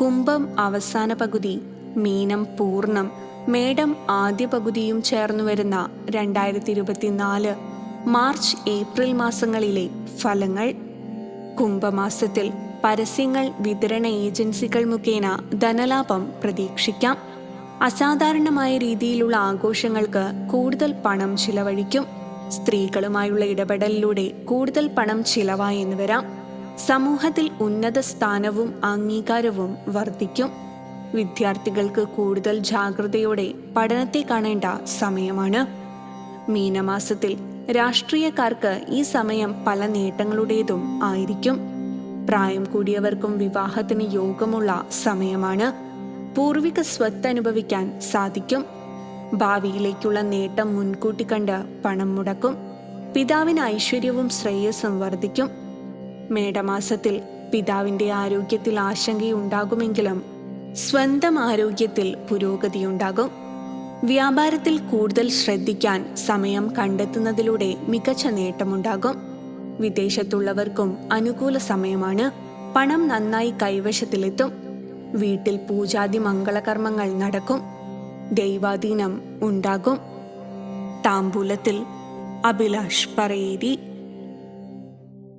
കുംഭം അവസാന പകുതി മീനം പൂർണം മേടം ആദ്യ പകുതിയും ചേർന്നു വരുന്ന രണ്ടായിരത്തി ഇരുപത്തിനാല് മാർച്ച് ഏപ്രിൽ മാസങ്ങളിലെ ഫലങ്ങൾ. കുംഭമാസത്തിൽ പരസ്യങ്ങൾ വിതരണ ഏജൻസികൾ മുഖേന ധനലാഭം പ്രതീക്ഷിക്കാം. അസാധാരണമായ രീതിയിലുള്ള ആഘോഷങ്ങൾക്ക് കൂടുതൽ പണം ചിലവഴിക്കും. സ്ത്രീകളുമായുള്ള ഇടപെടലിലൂടെ കൂടുതൽ പണം ചിലവായി എന്ന് വരാം. സമൂഹത്തിൽ ഉന്നത സ്ഥാനവും അംഗീകാരവും വർദ്ധിക്കും. വിദ്യാർത്ഥികൾക്ക് കൂടുതൽ ജാഗ്രതയോടെ പഠനത്തെ കാണേണ്ട സമയമാണ്. മീനമാസത്തിൽ രാഷ്ട്രീയക്കാർക്ക് ഈ സമയം പല നേട്ടങ്ങളുടേതും ആയിരിക്കും. പ്രായം കൂടിയവർക്കും വിവാഹത്തിന് യോഗമുള്ള സമയമാണ്. പൂർവിക സ്വത്ത് അനുഭവിക്കാൻ സാധിക്കും. ഭാവിയിലേക്കുള്ള നേട്ടം മുൻകൂട്ടി കണ്ട് പണം മുടക്കും. പിതാവിന് ഐശ്വര്യവും ശ്രേയസ്സും വർദ്ധിക്കും. മേടമാസത്തിൽ പിതാവിന്റെ ആരോഗ്യത്തിൽ ആശങ്കയുണ്ടാകുമെങ്കിലും സ്വന്തം ആരോഗ്യത്തിൽ പുരോഗതിയുണ്ടാകും. വ്യാപാരത്തിൽ കൂടുതൽ ശ്രദ്ധിക്കാൻ സമയം കണ്ടെത്തുന്നതിലൂടെ മികച്ച നേട്ടമുണ്ടാകും. വിദേശത്തുള്ളവർക്കും അനുകൂല സമയമാണ്. പണം നന്നായി കൈവശത്തിലെത്തും. വീട്ടിൽ പൂജാതി മംഗളകർമ്മങ്ങൾ നടക്കും. ദൈവാധീനം ഉണ്ടാകും. താമ്പൂലത്തിൽ അഭിലാഷ് പറയേരി.